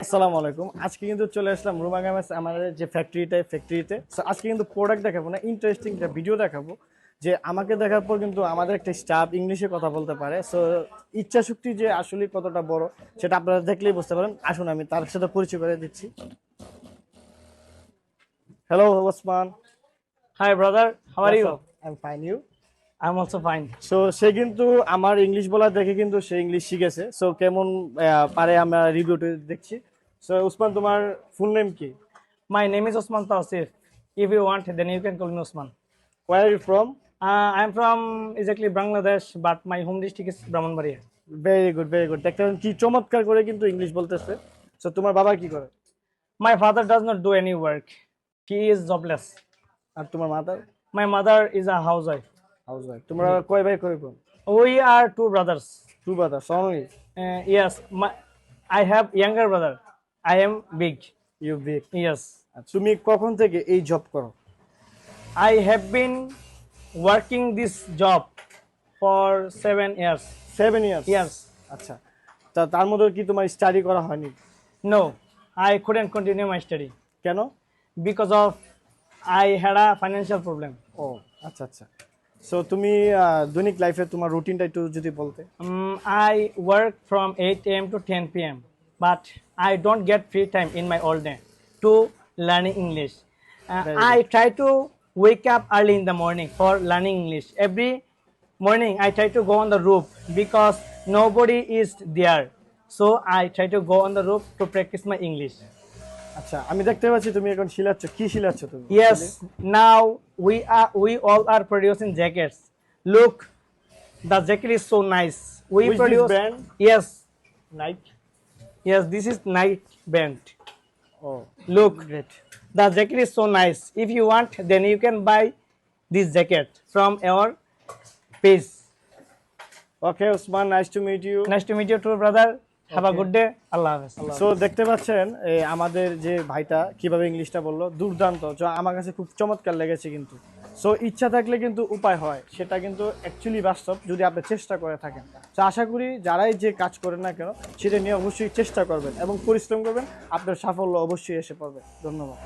আসসালামু আলাইকুম। আজকে কিন্তু চলে আসলাম রুমাগামেস আমাদের যে ফ্যাক্টরিতে ফ্যাক্টরিতে সো আজকে কিন্তু প্রোডাক্ট দেখাবো না ইন্টারেস্টিং একটা ভিডিও দেখাবো যে আমাকে দেখার পর কিন্তু আমাদের একটা স্টাফ ইংলিশে কথা বলতে পারে। সো ইচ্ছা শক্তি যে আসলে কতটা বড় সেটা আপনারা দেখলেই বুঝতে পারেন আসুন আমি তার সাথে পরিচয় করে দিচ্ছি। Hello Osman. Hi, brother. How are you? I am fine you I also fine so say কিন্তু আমার ইংলিশ বলা দেখে কিন্তু সে ইংলিশ শিখেছে। সো কেমন পারে আমরা রিভিউটি দেখছি। সো উসমান তোমার ফুল নেম কি? My name is Osman Tasif if you want then you can call me Osman where you from I am from exactly Bangladesh but my home district is Brahmanbaria very good very good দেখতে কি চমৎকার করে কিন্তু English বলতেছে। So তোমার বাবা কি করে? My father does not do any work he is jobless আর তোমার mother my mother is a housewife housewife. তোমরা কয় ভাই কয় বোন? আর two brothers two brothers only yes I have younger brother I am big you big yes তুমি কখন থেকে এই জব করো? I have been working this job for 7 years 7 years আচ্ছা তা তার মধ্যে কি তোমার স্টাডি করা হয়নি? No I couldn't continue my study কেন? Because of I had a financial problem ও আচ্ছা আচ্ছা। সো তুমি দৈনিক লাইফে তোমার রুটিনটা একটু যদি বলতে Um, I work from 8 a.m. to 10 p.m. But I don't get free time in my all day to learning English. Uh, Very I try to wake up early in the morning for learning English. Every morning I try to go on the roof because nobody is there. So I try to go on the roof to practice my English. আচ্ছা আমি দেখতে পাচ্ছি তুমি এখন শিলাচ্ছ কি শিলাচ্ছ তুমি Yes, now we are we all are producing jackets. Look, the jacket is so nice. We Which this produce brand? Yes, night yes, this is ও Look, great the jacket is so nice. If you want, then you can buy this jacket from our page. Okay Osman nice to meet you Nice to meet you too, brother. Have a good day আল্লাহ হাফেজ। So দেখতে পাচ্ছেন আমাদের যে ভাইটা কীভাবে ইংলিশটা বলল দুর্দান্ত। আমার কাছে খুব চমৎকার লেগেছে কিন্তু। সো ইচ্ছা থাকলে কিন্তু উপায় হয় সেটা কিন্তু অ্যাকচুয়ালি বাস্তব যদি আপনি চেষ্টা করে থাকেন। তো আশা করি যারাই যে কাজ করেন না কেন সেটা নিয়ে অবশ্যই চেষ্টা করবেন এবং পরিশ্রম করবেন আপনার সাফল্য অবশ্যই এসে পড়বে। ধন্যবাদ।